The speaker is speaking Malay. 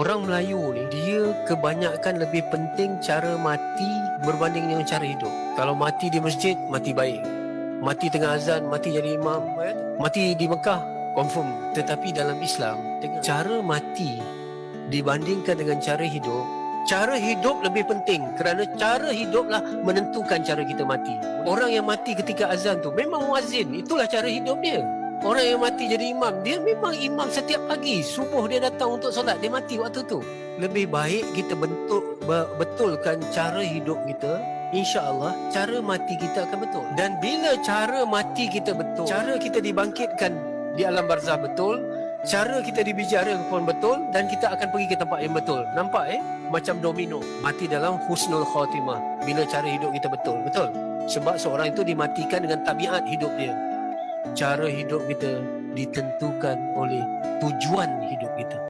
Orang Melayu ni dia kebanyakan lebih penting cara mati berbanding dengan cara hidup. Kalau mati di masjid, mati baik. Mati tengah azan, mati jadi imam. eh. Mati di Mekah, confirm. Tetapi dalam Islam, cara mati dibandingkan dengan cara hidup, cara hidup lebih penting kerana cara hiduplah menentukan cara kita mati. Orang yang mati ketika azan tu memang muazin, itulah cara hidup dia. Orang yang mati jadi imam, dia memang imam setiap pagi. Subuh dia datang untuk solat, dia mati waktu tu. Lebih baik kita bentuk be- betulkan cara hidup kita. InsyaAllah cara mati kita akan betul. Dan bila cara mati kita betul, cara kita dibangkitkan di alam barzah betul, cara kita dibijara pun betul dan kita akan pergi ke tempat yang betul. Nampak eh? Macam domino. Mati dalam husnul khatimah. Bila cara hidup kita betul. Betul? Sebab seorang itu dimatikan dengan tabiat hidup dia cara hidup kita ditentukan oleh tujuan hidup kita.